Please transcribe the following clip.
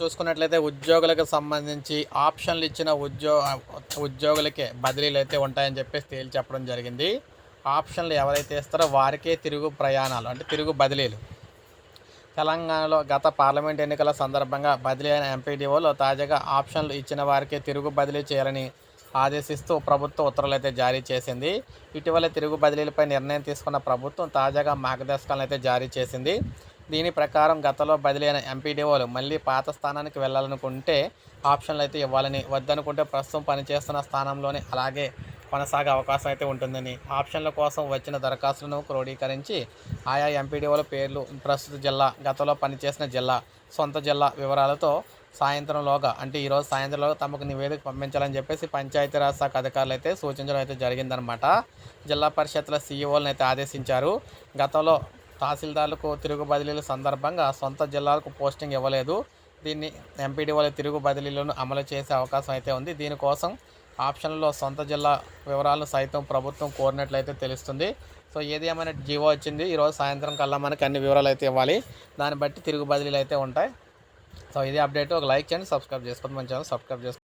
చూసుకున్నట్లయితే ఉద్యోగులకు సంబంధించి ఆప్షన్లు ఇచ్చిన ఉద్యో ఉద్యోగులకే బదిలీలు అయితే ఉంటాయని చెప్పేసి తేల్చి చెప్పడం జరిగింది. ఆప్షన్లు ఎవరైతే ఇస్తారో వారికే తిరుగు ప్రయాణాలు అంటే తిరుగు బదిలీలు. తెలంగాణలో గత పార్లమెంట్ ఎన్నికల సందర్భంగా బదిలీ అయిన ఎంపీడీఓలో తాజాగా ఆప్షన్లు ఇచ్చిన వారికే తిరుగు బదిలీ చేయాలని ఆదేశిస్తూ ప్రభుత్వం ఉత్తర్వులు అయితే జారీ చేసింది. ఇటీవల తిరుగు బదిలీలపై నిర్ణయం తీసుకున్న ప్రభుత్వం తాజాగా మార్గదర్శకాలను అయితే జారీ చేసింది. దీని ప్రకారం గతంలో బదిలీ అయిన ఎంపీడీఓలు మళ్ళీ పాత స్థానానికి వెళ్ళాలనుకుంటే ఆప్షన్లు అయితే ఇవ్వాలని వద్దనుకుంటే ప్రస్తుతం పనిచేస్తున్న స్థానంలోనే అలాగే కొనసాగే అవకాశం అయితే ఉంటుందని. ఆప్షన్ల కోసం వచ్చిన దరఖాస్తులను క్రోడీకరించి ఆయా ఎంపీడీఓల పేర్లు ప్రస్తుత జిల్లా గతంలో పనిచేసిన జిల్లా సొంత జిల్లా వివరాలతో సాయంత్రంలోగా అంటే ఈరోజు సాయంత్రంలోగా తమకు నివేదిక పంపించాలని చెప్పేసి పంచాయతీరాజ్ శాఖ అధికారులు అయితే సూచించడం అయితే జరిగిందనమాట జిల్లా పరిషత్ల సీఈఓలను అయితే ఆదేశించారు. గతంలో తహసీల్దార్లకు తిరుగు బదిలీల సందర్భంగా సొంత జిల్లాలకు పోస్టింగ్ ఇవ్వలేదు. దీన్ని ఎంపీడీఓల తిరుగు బదిలీలను అమలు చేసే అవకాశం అయితే ఉంది. దీనికోసం ఆప్షన్లో సొంత జిల్లా వివరాలను సైతం ప్రభుత్వం కోరినట్లయితే తెలుస్తుంది. సో ఏది ఏమైనా జీవో వచ్చింది ఈరోజు సాయంత్రం కల్లా మనకి అన్ని వివరాలు అయితే ఇవ్వాలి. దాన్ని బట్టి తిరుగు బదిలీలు అయితే ఉంటాయి. సో ఇది అప్డేట్. ఒక లైక్ చేయండి సబ్స్క్రైబ్ చేసుకోండి. మన ఛానల్ సబ్స్క్రైబ్ చేసుకోండి.